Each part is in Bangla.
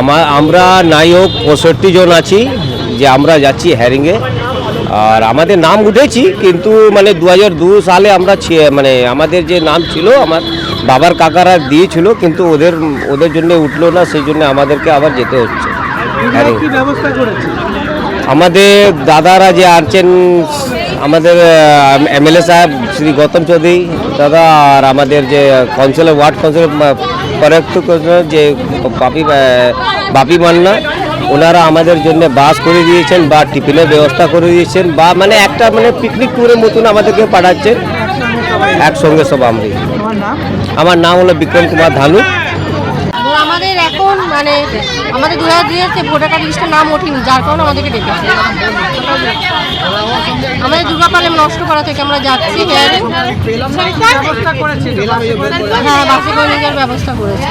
আমার আমরা নাই হোক পঁয়ষট্টি জন আছি। যে আমরা যাচ্ছি হ্যারিংয়ে আর আমাদের নাম উঠেছি কিন্তু মানে দু হাজার দু সালে আমরা মানে আমাদের যে নাম ছিল আমার বাবার কাকারা দিয়েছিল কিন্তু ওদের ওদের জন্য উঠল না সেই জন্য আমাদেরকে আবার যেতে হচ্ছে। আমাদের দাদারা যে আছেন আমাদের এমএলএ সাহেব শ্রী গৌতম চৌধুরী দাদা আর আমাদের যে কাউন্সিলর ওয়ার্ড কাউন্সিলর পরাক্ত যে বাপি বাপি মান্না ওনারা আমাদের জন্য বাস করে দিয়েছেন বা টিফিনের ব্যবস্থা করে দিয়েছেন বা মানে একটা মানে পিকনিক ট্যুরের মতন আমাদেরকে পাঠাচ্ছেন। একসঙ্গে সব আমরা। আমার নাম হলো বিক্রম কুমার ধানু আমাদের এখন মানে আমাদের দু হাজার দুই হচ্ছে ভোটার কার্ড লিস্টে নাম ওঠেনি, যার কারণে আমাদেরকে ডেকেছে আমাদের দুর্গাপালে নষ্ট করা থেকে আমরা যাচ্ছি। ব্যবস্থা হ্যাঁ বাসে করে নিয়ে যাওয়ার ব্যবস্থা করেছে।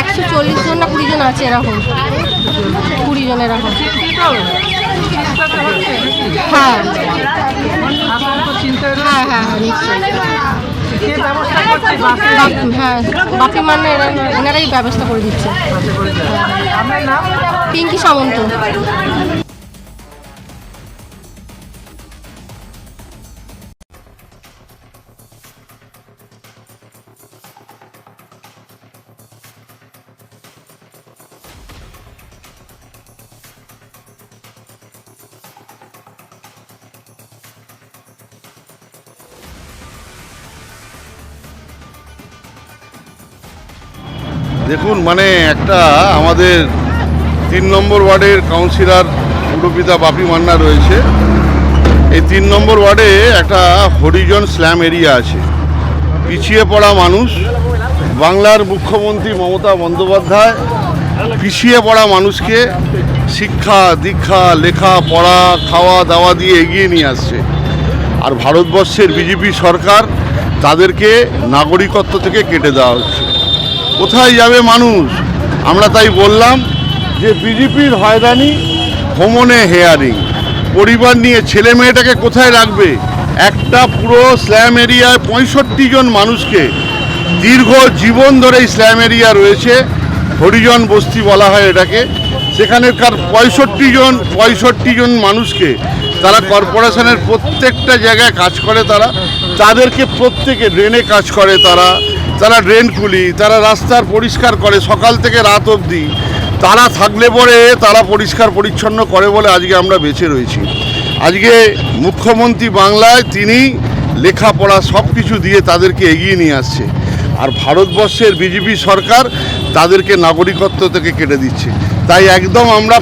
একশো চল্লিশ জন না কুড়ি জন আছে এরকম। কুড়ি জন এরকম। হ্যাঁ হ্যাঁ। হ্যাঁ হ্যাঁ নিশ্চয়ই। হ্যাঁ। বাপি মানে এরা- এনারাই ব্যবস্থা করে দিচ্ছে। পিঙ্কি সামন্ত। দেখুন মানে একটা আমাদের তিন নম্বর ওয়ার্ডের কাউন্সিলর পুরপিতা বাপি মান্না রয়েছে। এই তিন নম্বর ওয়ার্ডে একটা হরিজন স্ল্যাম এরিয়া আছে। পিছিয়ে পড়া মানুষ, বাংলার মুখ্যমন্ত্রী মমতা বন্দ্যোপাধ্যায়, পিছিয়ে পড়া মানুষকে শিক্ষা, দীক্ষা, লেখা, পড়া, খাওয়া, দাওয়া দিয়ে এগিয়ে নিয়ে আসছে। আর ভারতবর্ষের বিজেপি সরকার তাদেরকে নাগরিকত্ব থেকে কেটে দেওয়া হচ্ছে। কোথায় যাবে মানুষ? আমরা তাই বললাম যে বিজেপির হয়রানি, ভ্রমণে হেয়ারিং। পরিবার নিয়ে ছেলে মেয়েটাকে কোথায় রাখবে? একটা পুরো স্ল্যাম এরিয়ায় পঁয়ষট্টি জন মানুষকে দীর্ঘ জীবন ধরে স্ল্যাম এরিয়া রয়েছে, হরিজন বস্তি বলা হয় এটাকে। সেখানেকার পঁয়ষট্টি জন পঁয়ষট্টি জন মানুষকে তারা কর্পোরেশনের প্রত্যেকটা জায়গায় কাজ করে তারা। তাদেরকে প্রত্যেকে ড্রেনে কাজ করে তারা। তারা ড্রেন খুলি তারা রাস্তার পরিষ্কার করে সকাল থেকে রাত অবধি, তারা থাকলে পরে তারা পরিষ্কার পরিচ্ছন্ন করে বলে আজকে আমরা বেঁচে রয়েছি। আজকে মুখ্যমন্ত্রী বাংলায় তিনি লেখাপড়া সব কিছু দিয়ে তাদেরকে এগিয়ে নিয়ে আসছে। আর ভারতবর্ষের বিজেপি সরকার তাদেরকে নাগরিকত্ব থেকে কেটে দিচ্ছে তাই একদম আমরা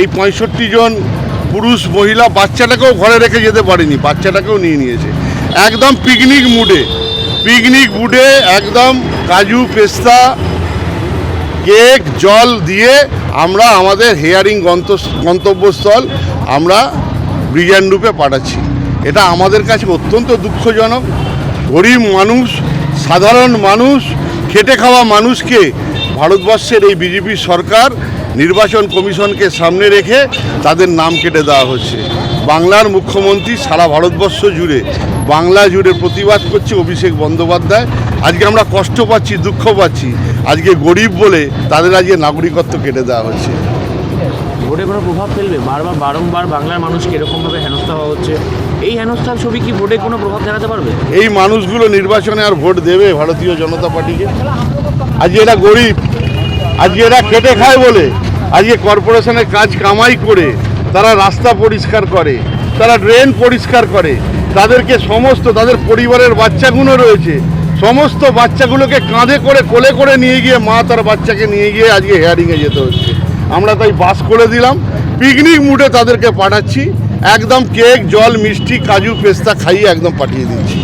এই পঁয়ষট্টি জন পুরুষ, মহিলা বাচ্চাটাকেও ঘরে রেখে যেতে পারিনি, বাচ্চাটাকেও নিয়ে নিয়েছে। একদম পিকনিক মুডে পিকনিক মুডে একদম কাজু, পেস্তা কেক জল দিয়ে আমরা আমাদের হেয়ারিং গন্ত, গন্তব্যস্থল আমরা ব্রিজান রূপে পাঠাচ্ছি। এটা আমাদের কাছে অত্যন্ত দুঃখজনক। গরিব মানুষ, সাধারণ মানুষ, খেটে খাওয়া মানুষকে ভারতবর্ষের এই বিজেপি সরকার নির্বাচন কমিশনকে সামনে রেখে তাদের নাম কেটে দেওয়া হচ্ছে। বাংলার মুখ্যমন্ত্রী সারা ভারতবর্ষ জুড়ে বাংলা জুড়ে প্রতিবাদ করছে অভিষেক বন্দ্যোপাধ্যায়। আজকে আমরা কষ্ট পাচ্ছি দুঃখ পাচ্ছি। আজকে গরিব বলে তাদের আজকে নাগরিকত্ব কেটে দেওয়া হচ্ছে। ভোটে কোনো প্রভাব ফেলবে? বারবার বারংবার বাংলার মানুষকে এরকমভাবে হেনস্থা হওয়া হচ্ছে। এই হেনস্থার ছবি কি ভোটে কোনো প্রভাব জানাতে পারবে? এই মানুষগুলো নির্বাচনে আর ভোট দেবে ভারতীয় জনতা পার্টিকে। আজকে এরা গরিব আজকে এরা খেটে খায় বলে আজকে কর্পোরেশনের কাজ কামাই করে তারা রাস্তা পরিষ্কার করে, তারা ড্রেন পরিষ্কার করে, তাদেরকে সমস্ত, তাদের পরিবারের বাচ্চাগুলো রয়েছে, সমস্ত বাচ্চাগুলোকে কাঁধে করে, কোলে করে নিয়ে গিয়ে মা তার বাচ্চাকে নিয়ে গিয়ে আজকে হেয়ারিংয়ে যেতে হচ্ছে। আমরা তাই বাস করে দিলাম পিকনিক মুডে তাদেরকে পাঠাচ্ছি, একদম কেক জল, মিষ্টি, কাজু, পেস্তা খাইয়ে একদম পাঠিয়ে দিচ্ছি।